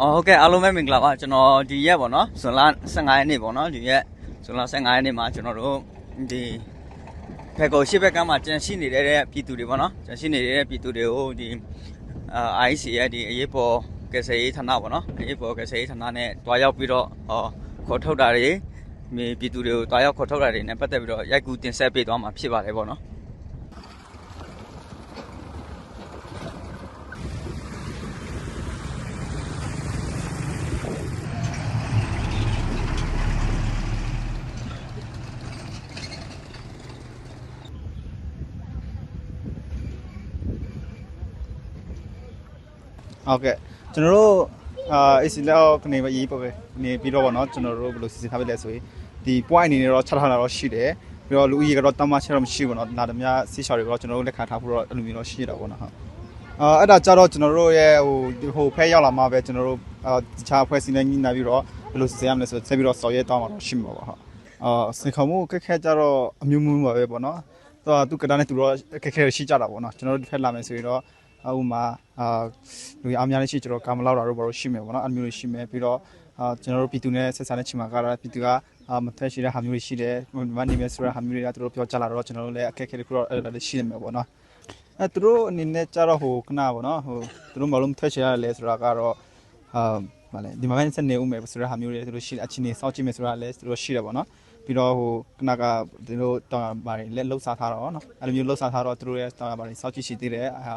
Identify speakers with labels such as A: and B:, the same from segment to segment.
A: အော်ဟုတ်ကဲ့အားလုံးပဲမင်္ဂလာပါကျွန်တော်ဒီရက်ပေါ့နော်ဇွန်လ15ရက်နေ့ပေါ့နော်ဒီရက်ဇွန်လ15ရက်နေ့မှာကျွန်တော်တို့ဒီဖက်ကိုရှစ်ဘက်ကမ်းမှာကျန်ရှိနေတဲ့ပြည်သူတွေပေါ့နော်ကျန်ရှိနေတဲ့ပြည်သူတွေကိုဒီအာ IC ရဲ့ဒီအရေးပေါ်ကယ်ဆယ်ရေးဌာနပေါ့နော်အရေးပေါ်ကယ်ဆယ်ရေးဌာနနဲ့တွားရောက်ပြီးတော့ဟောခေါ်ထုတ်တာတွေမြေပြည်သူတွေကိုတွားရောက်ခေါ်ထုတ်တာတွေနဲ့ပတ်သက်ပြီးတော့ရိုက်ကူးတင်ဆက်ပေးသွားမှာဖြစ်ပါတယ်ပေါ့နော်
B: ဟုတ်ကဲ့ကျွန်တော်တို့အာအစီလောက်ကနေပဲရေးပေါ့ပဲနေပြီးတော့ဗောနော်ကျွန်တော်တို့ဘယ်လိုစီစဉ်ထားပေးလဲဆိုရင်ဒီ point အနေနဲ့တော့ချက်ထားတာတော့ရှိတယ်ပြီးတော့လူဦးရေကတော့တမချက်တော့မရှိဘူးနော်နာတမစီရှော်တွေကတော့ကျွန်တော်တို့လက်ခံထားဖို့တော့အလိုမျိုးတော့ရှိရတာပေါ့နော်ဟုတ်အာအဲ့ဒါကြတော့ကျွန်တော်တို့ရဲ့ဟိုဟိုဖဲရောက်လာမှပဲကျွန်တော်တို့အာတခြားအဖွဲ့အစည်းနဲ့ညီနာပြီးတော့ဘယ်လိုစီစဉ်ရမလဲဆိုဆက်ပြီးတော့စော်ရဲတောင်းမှာတော့ရှိမှာပါဟုတ်အာစင်ခမှုခက်ခဲကြတော့အမျိုးမျိုးပါပဲပေါ့နော်တော့သူကတန်းနဲ့သူတော့ခက်ခဲရှိကြတာပေါ့နော်ကျွန်တော်တို့တစ်ဖက်လာမယ်ဆိုရင်တော့ ဥမာအာလူရအများကြီးရှိကျွန်တော်ကာမလောက်တာတို့ဘာလို့ရှိမယ်ပေါ့နော်အဲ့လိုမျိုးတွေရှိမယ်ပြီးတော့အာကျွန်တော်တို့ပြည်သူနဲ့ဆက်ဆံတဲ့ချိန်မှာကတော့ပြည်သူကအာမထွက်ရှိတဲ့ဟာမျိုးတွေရှိတယ်မနေမယ်ဆိုတဲ့ဟာမျိုးတွေကသူတို့ပြောကြလာတော့ကျွန်တော်တို့လည်းအခက်အခဲတွေခုတော့အဲ့လိုလည်းရှိနေမှာပေါ့နော်အဲသူတို့အနေနဲ့ကြတော့ဟိုခဏပေါ့နော်ဟိုသူတို့မလုံးထွက်ချင်ရလဲဆိုတာကတော့အာဗာလေဒီမှာပဲဆက်နေဦးမယ်ဆိုတဲ့ဟာမျိုးတွေသူတို့ရှိအချင်းနေစောင့်ကြည့်မယ်ဆိုတာလည်းသူတို့ရှိတယ်ပေါ့နော်ပြီးတော့ဟိုခဏကသူတို့တောင်းပါလေလက်လှုပ်စားထားတော့နော်အဲ့လိုမျိုးလှုပ်စားထားတော့သူတို့ရဲ့တောင်းပါလေစောင့်ကြည့်ရှိသေးတယ်အာ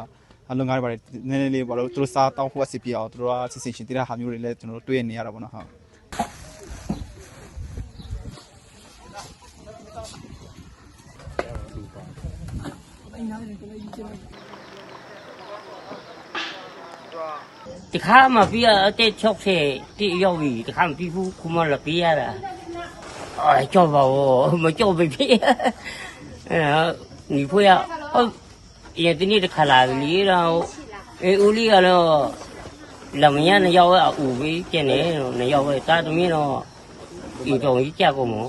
B: အလုံးကားတွေပါတယ်နည်းနည်းလေးဘာလို့သူတို့စားတောင်းဖို့အစီပြအောင်သူတို့ကစစ်စစ်ရှင်တည်တဲ့ဟာမျိုးတွေလည်းကျွန်တော်တို့တွေ့နေရတာပေါ့နော်ဟုတ်
C: ဒီခါမှပြီးရအသက်60တိရောက်ပြီဒီခါမပြီးဘူးခုမှလည်းပြီးရတာအဲကြောက်ပါဦးမကြောက်ပြီဖြစ်အဲ你不要哦 အရင်ဒီနေ့တစ်ခါလာလေတော့အေဦးလေးကတော့လမညာနှစ်ယောက်အူပြီးကျင်နေတော့နှစ်ယောက်ပဲတာသမီးတော့ဒီတော့ကြီးကြကုန်မို့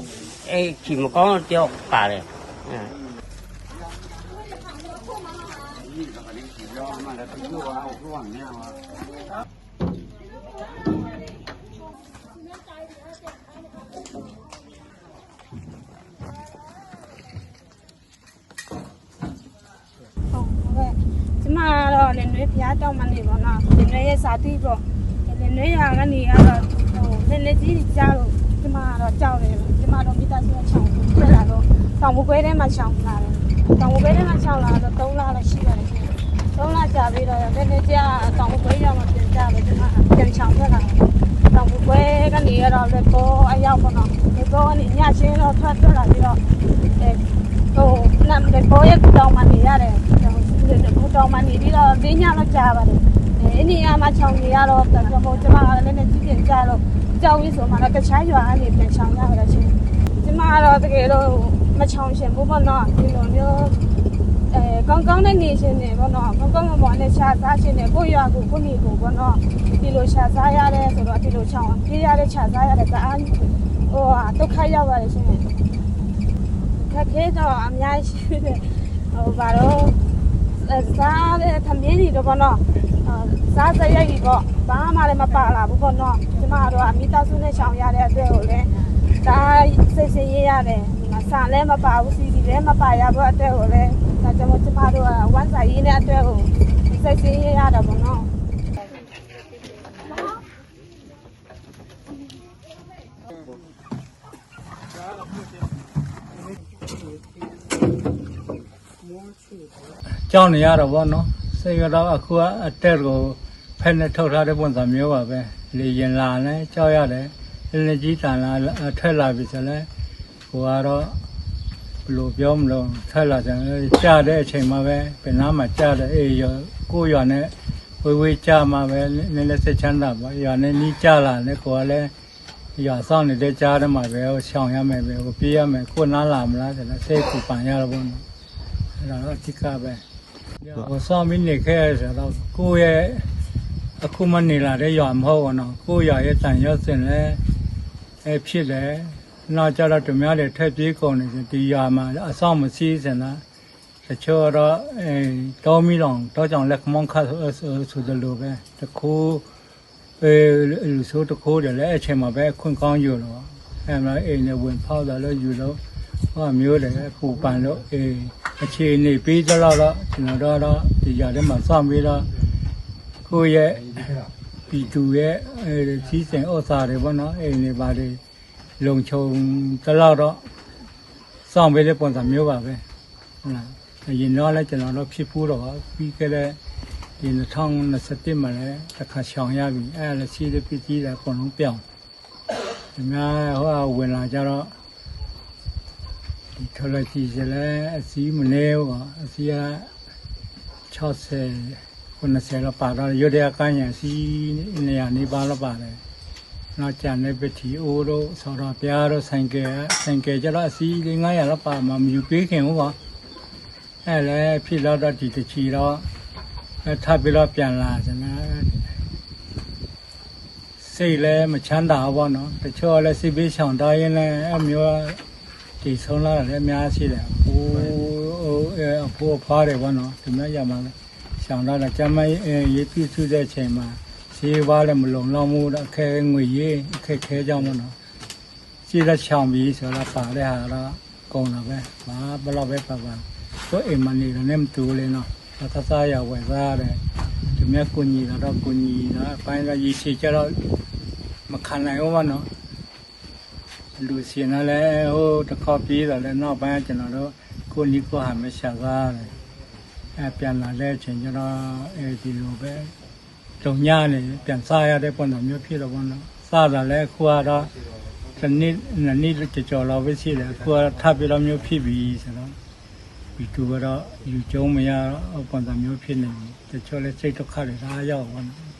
D: အဲ့ခီမကော
C: င်းတော့ပါတယ်ဒီ
D: ကဘာလေးပြောမှ
C: လည်းပြောအောင်ပြောအောင်နေပါ
D: ကတော့လည်းနွေးဖျားတောင်းမှနေပေါ့နော်ဒီနွေးရဲ့စာတိပေါ့ဒီနွေးရကနေကတော့ဟိုလက်လက်ကြီးကြားလို့ကျမကတော့ကြောက်တယ်ကျမတော့မိသားစုကချောင်းပြလာတော့တောင်မကွဲထဲမှာချောင်းလာတယ်တောင်မကွဲထဲမှာချောင်းလာတော့3လလည်းရှိပါတယ်ရှင်3လကြာပြီးတော့လက်လက်ကြားတောင်မကွဲရောက်မှပြန်ကြတယ်ကျမပြန်ချောင်းထွက်လာတယ်တောင်မကွဲကနေရတော့လက်ပေါ်အရောက်ပေါ့နော်လက်ပေါ်ကနေညချင်းတော့ထွက်ထွက်လာပြီးတော့အဲဟိုနမ်လေပေါ်ရဲ့ကူတောင်းမှနေရတယ် ကူတောင်းမှနေပြီးတော့လေးညတော့ကြာပါတယ်အဲနေရာမှာချောင်းနေရတော့ဟိုကျမကလည်းလည်းကြည့်ကြကြတော့ကြောက်ပြီးဆိုမှတော့တခြားရွာကနေပြန်ချောင်းရရချင်းကျမကတော့တကယ်တော့မချောင်းရှင်ဘူးပေါ့နော်ဒီလိုမျိုးအဲကောင်းကောင်းနဲ့နေရှင်နေပေါ့နော်ကောင်းကောင်းမမောနဲ့ရှာစားရှင်နေကိုရွာကိုကိုနေကိုပေါ့နော်ဒီလိုရှာစားရတယ်ဆိုတော့ဒီလိုချောင်းပြေးရတဲ့ရှာစားရတဲ့တအားဟိုဒုက္ခရောက်ပါတယ်ရှင်ခက်ခဲတော့အများကြီးရှိတယ်ဟိုဘာတော့ စားတဲ့သမင်းတွေတော့ဘောနော်စားစရိုက်ကြီးပေါ့ဘာမှလည်းမပါလာဘူးပေါ့နော်ကျမတို့အမိသားစုနဲ့ရှောင်ရတဲ့အတွက်ကိုလည်းဒါစိတ်ဆင်းရဲရတယ်ဒီမှာဆန်လည်းမပါဘူးစီဒီလည်းမပါရဘူးအတွက်ကိုလည်းဒါကြောင့်ကျမတို့ကဝမ်းစာရင်းတဲ့အတွက်ကိုစိတ်ဆင်းရဲရတာပေါ့နော်
E: ကြောက်နေရတော့ဗောနော်စိတ်ကတော့အခုကအတက်ကိုဖက်နဲ့ထုတ်ထားတဲ့ပုံစံမျိုးပါပဲလေရင်လာလဲကြောက်ရတယ်လက်ကြီးတန်လာထွက်လာပြီဆိုလဲကိုကတော့ဘယ်လိုပြောမလို့ထွက်လာတယ်ကြားတဲ့အချိန်မှာပဲဘယ်နားမှာကြားတယ်အေးရကိုရွာနဲ့ဝေးဝေးကြားမှာပဲနည်းနည်းစိတ်ချမ်းသာပါရွာနဲ့နီးကြားလာလဲကိုကလည်းရွာဆောင်နေတဲ့ကြားထဲမှာပဲရှောင်ရမယ်ပဲကိုပြေးရမယ်ကိုနားလာမလားဆိုတော့စိတ်ပူပန်ရတော့ဗောနော်အဲ့ ဒါတော့အဓိကပဲဟိုဆောင်းမင်းနေခဲ့ဆိုတော့ကိုယ့်ရဲ့အခုမနေလာတဲ့ရွာမဟုတ်ဘူးနော်ကိုယ့်ရွာရဲ့တန်ရွတ်စင်လဲအဲဖြစ်တယ်နောက်ကြတော့ဓမြတွေထက်ပြေးကုန်နေတယ်ဒီရွာမှာအဆောင်မစည်းစင်တာတချို့တော့အဲတောမီလောင်တောကြောင်လက်ခမောင်းခတ်ဆိုဆိုတယ်လို့ပဲတခုအဲလူဆိုးတခိုးတယ်လည်းအချိန်မှာပဲခွင့်ကောင်းယူတော့အဲမှာအိမ်နဲ့ဝင်ဖောက်တာလို့ယူလို့ဟောမျိုးတယ်ပူပန်လို့အေး အခြေအနေပြီးကြတော့တော့ကျွန်တော်တို့တော့ဒီကြတဲ့မှာစောင့်ပြီးတော့ကိုယ့်ရဲ့ပြည်သူရဲ့အဲကြီးစင်ဥစ္စာတွေပေါ့နော်အိမ်တွေပါတယ်လုံခြုံတလောက်တော့စောင့်ပေးတဲ့ပုံစံမျိုးပါပဲဟုတ်လားအရင်တော့လည်းကျွန်တော်တို့ဖြစ်ဖို့တော့ပြီးခဲ့တဲ့ဒီ2021မှာလည်းတစ်ခါရှောင်ရပြီအဲ့ဒါလည်းရှိတဲ့ပြည်ကြီးတယ်အကုန်လုံးပြောင်းဒီများဟိုကဝင်လာကြတော့ ဒီထလက်ကြီးစလည်းအစည်းမနေဘူးပါအစည်းက60 90လောက်ပါတော့ရွတ်တဲ့အကိုင်းရအစည်းနေရာနေပါတော့ပါတယ်နောက်ကြံတဲ့ပတိအိုးတို့ဆောတော့ပြားတို့ဆိုင်ကယ်ဆိုင်ကယ်ကြတော့အစည်း900လောက်ပါမှမယူပေးခင်ဘူးပါအဲ့လည်းဖြစ်တော့တော့ဒီတချီတော့အဲထပ်ပြီးတော့ပြန်လာစမ်းစိတ်လည်းမချမ်းသာဘူးပေါ့နော်တချို့ကလည်းစိတ်ပေးဆောင်တားရင်လည်းအမျိုး ဒီဆုံးလာတယ်လည်းအများရှိတယ်ဟိုဟိုအဲအဖိုးအဖွားတယ်ပေါ့နော်ဒီမဲ့ရမှာလဲဆောင်တာလည်းကျမရေးပြည့်စုတဲ့ချိန်မှာဈေးပါလည်းမလုံလောက်မှုတော့အခက်ငွေရေးအခက်ခဲကြောင်းပေါ့နော်ရှိတဲ့ချောင်ပြီးဆိုတော့ပါတဲ့ဟာတော့ကုန်တာပဲဘာဘယ်တော့ပဲပါပါတော့အိမ်မနေလည်းမတူလေနော်သသစားရဝယ်စားတယ်ဒီမြတ်ကိုညီလာတော့ကိုညီလာအပိုင်းကရေရှည်ကြတော့မခံနိုင်ဘူးမနော် လူစီနလည်းဟိုတစ်ခေါက်ပြေးတယ်လည်းနောက်ပိုင်းကျွန်တော်တို့ကိုနီကိုဟာမရှာစားတယ်အဲပြန်လာတဲ့အချိန်ကျတော့အဲဒီလိုပဲတုံညနေပြန်စားရတဲ့ပုံစံမျိုးဖြစ်တော့ဘောနော်စားတာလည်းခုကတော့တစ်နည်းနှစ်နည်းကြော်လောက်ပဲရှိတယ်ခုကထပ်ပြီးတော့မျိုးဖြစ်ပြီဆိုတော့ဒီသူကတော့ယူကျုံးမရတော့ပုံစံမျိုးဖြစ်နေပြီတချို့လဲစိတ်ဒုက္ခတွေဒါရောက်ပါတော့